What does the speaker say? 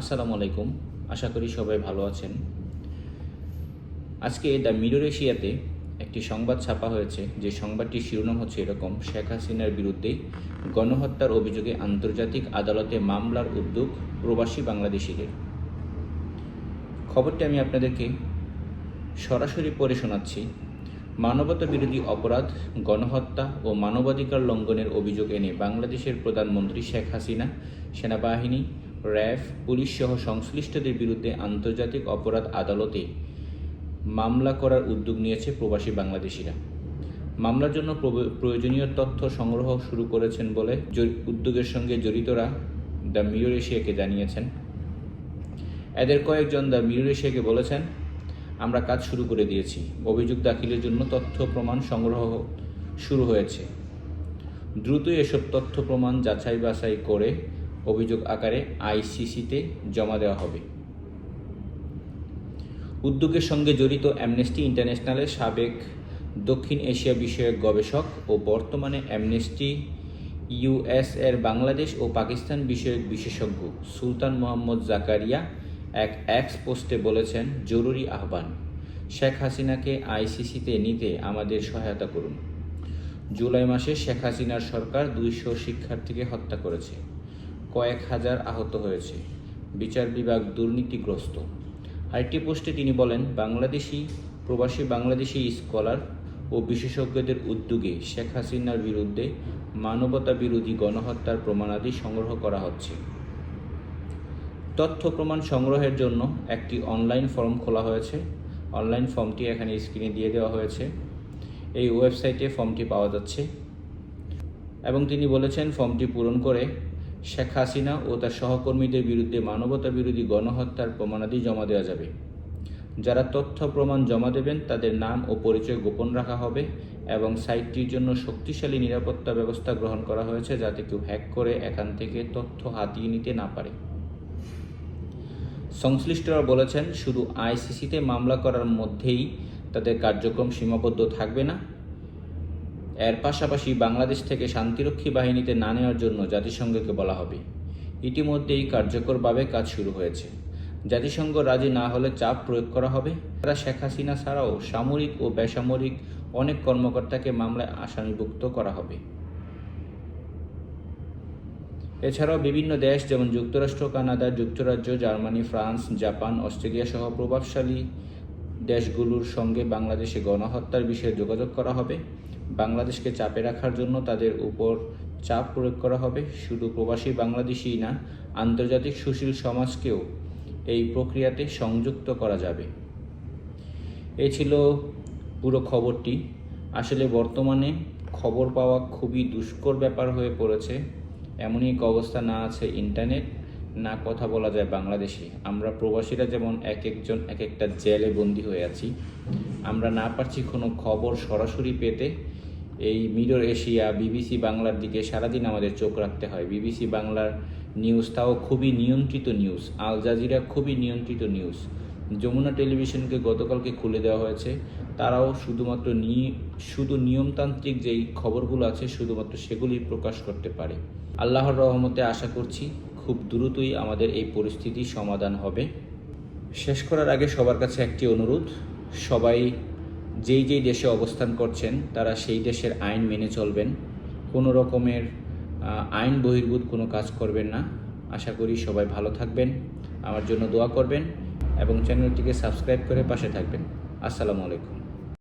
আসসালামু আলাইকুম। আশা করি সবাই ভালো আছেন। আজকে দ্য মিরর এশিয়াতে একটি সংবাদ ছাপা হয়েছে, যে সংবাদটির শিরোনাম হচ্ছে এরকম, শেখ হাসিনার বিরুদ্ধে গণহত্যার অভিযোগে আন্তর্জাতিক আদালতে মামলার উদ্যোগ প্রবাসী বাংলাদেশিদের। খবরটি আমি আপনাদেরকে সরাসরি পড়ে শোনাচ্ছি। মানবতা বিরোধী অপরাধ, গণহত্যা ও মানবাধিকার লঙ্ঘনের অভিযোগ এনে বাংলাদেশের প্রধানমন্ত্রী শেখ হাসিনা, সেনাবাহিনী র্যাফ পুলিশ সহ সংশ্লিষ্টদের বিরুদ্ধে আন্তর্জাতিক অপরাধ আদালতে মামলা করার উদ্যোগ নিয়েছে প্রবাসী বাংলাদেশিরা। মামলার জন্য প্রয়োজনীয় তথ্য সংগ্রহ শুরু করেছেন বলে উদ্যোগের সঙ্গে জড়িতরা দ্য মিরর এশিয়াকে জানিয়েছেন। এদের কয়েকজন দ্য মিরর এশিয়াকে বলেছেন, আমরা কাজ শুরু করে দিয়েছি। অভিযোগ দাখিলের জন্য তথ্য প্রমাণ সংগ্রহ শুরু হয়েছে। দ্রুতই এসব তথ্য প্রমাণ যাচাই বাছাই করে অভিযোগ আকারে আইসিসিতে জমা দেওয়া হবে। উদ্যোগের সঙ্গে জড়িত অ্যামনেস্টি ইন্টারন্যাশনালের সাবেক দক্ষিণ এশিয়া বিষয়ক গবেষক ও বর্তমানে অ্যামনেস্টি ইউএস এর বাংলাদেশ ও পাকিস্তান বিষয়ক বিশেষজ্ঞ সুলতান মোহাম্মদ জাকারিয়া এক এক্স পোস্টে বলেছেন, জরুরি আহ্বান, শেখ হাসিনাকে আইসিসিতে নিতে আমাদের সহায়তা করুন। জুলাই মাসে শেখ হাসিনার সরকার দুইশো শিক্ষার্থীকে হত্যা করেছে। কয়েক হাজার আহত হয়েছে। বিচার বিভাগ দুর্নীতিগ্রস্ত। আরেকটি পোস্টে তিনি বলেন, বাংলাদেশি প্রবাসী বাংলাদেশি স্কলার ও বিশেষজ্ঞদের উদ্যোগে শেখ হাসিনার বিরুদ্ধে মানবতা বিরোধী গণহত্যার প্রমাণাদি সংগ্রহ করা হচ্ছে। তথ্য প্রমাণ সংগ্রহের জন্য একটি অনলাইন ফর্ম খোলা হয়েছে। অনলাইন ফর্মটি এখানে স্ক্রিনে দিয়ে দেওয়া হয়েছে। এই ওয়েবসাইটে ফর্মটি পাওয়া যাচ্ছে। এবং তিনি বলেছেন, ফর্মটি পূরণ করে শেখ হাসিনা ও তার সহকর্মীদের বিরুদ্ধে মানবতা বিরোধী গণহত্যার প্রমাণাদি জমা দেওয়া যাবে। যারা তথ্য প্রমাণ জমা দেবেন, তাদের নাম ও পরিচয় গোপন রাখা হবে এবং সাইটটির জন্য শক্তিশালী নিরাপত্তা ব্যবস্থা গ্রহণ করা হয়েছে যাতে কেউ হ্যাক করে এখান থেকে তথ্য হাতিয়ে নিতে না পারে। সংশ্লিষ্টরা বলেছেন, শুধু আইসিসিতে মামলা করার মধ্যেই তাদের কার্যক্রম সীমাবদ্ধ থাকবে না। এর পাশাপাশি বাংলাদেশ থেকে শান্তিরক্ষী বাহিনীতে না নেওয়ার জন্য জাতিসংঘকে বলা হবে। ইতিমধ্যেই কার্যকরভাবে কাজ শুরু হয়েছে। জাতিসংঘ রাজি না হলে চাপ প্রয়োগ করা হবে। তারা শেখ হাসিনা ছাড়াও সামরিক ও বেসামরিক অনেক কর্মকর্তাকে মামলায় আসামিভুক্ত করা হবে। এছাড়াও বিভিন্ন দেশ যেমন যুক্তরাষ্ট্র, কানাডা, যুক্তরাজ্য, জার্মানি, ফ্রান্স, জাপান, অস্ট্রেলিয়া সহ প্রভাবশালী দেশগুলোর সঙ্গে বাংলাদেশে গণহত্যার বিষয়ে যোগাযোগ করা হবে। বাংলাদেশকে চাপে রাখার জন্য তাদের উপর চাপ প্রয়োগ করা হবে। শুধু প্রবাসী বাংলাদেশই না, আন্তর্জাতিক সুশীল সমাজকেও এই প্রক্রিয়াতে সংযুক্ত করা যাবে। এই ছিল পুরো খবরটি। আসলে বর্তমানে খবর পাওয়া খুবই দুষ্কর ব্যাপার হয়ে পড়েছে। এমনই এক অবস্থা না আছে ইন্টারনেট। না কথা বলা যায় বাংলাদেশে। আমরা প্রবাসীরা যেমন এক একজন এক একটা জেলে বন্দি হয়ে আছি, আমরা না পারছি কোনো খবর সরাসরি পেতে। এই মিডর এশিয়া, বিবিসি বাংলার দিকে সারাদিন আমাদের চোখ রাখতে হয়। বিবিসি বাংলার নিউজ তাও খুবই নিয়ন্ত্রিত নিউজ, আল জাজিরা খুবই নিয়ন্ত্রিত নিউজ। যমুনা টেলিভিশনকে গতকালকে খুলে দেওয়া হয়েছে। তারাও শুধুমাত্র শুধু নিয়মতান্ত্রিক যেই খবরগুলো আছে, শুধুমাত্র সেগুলি প্রকাশ করতে পারে। আল্লাহর রহমতে আশা করছি খুব দ্রুতই আমাদের এই পরিস্থিতি সমাধান হবে। শেষ করার আগে সবার কাছে একটি অনুরোধ। সবাই যেই যেই দেশে অবস্থান করছেন, তারা সেই দেশের আইন মেনে চলবেন। কোনো রকমের আইন বহির্ভূত কোনো কাজ করবেন না। আশা করি সবাই ভালো থাকবেন, আমার জন্য দোয়া করবেন এবং চ্যানেলটিকে সাবস্ক্রাইব করে পাশে থাকবেন। আসসালামু আলাইকুম।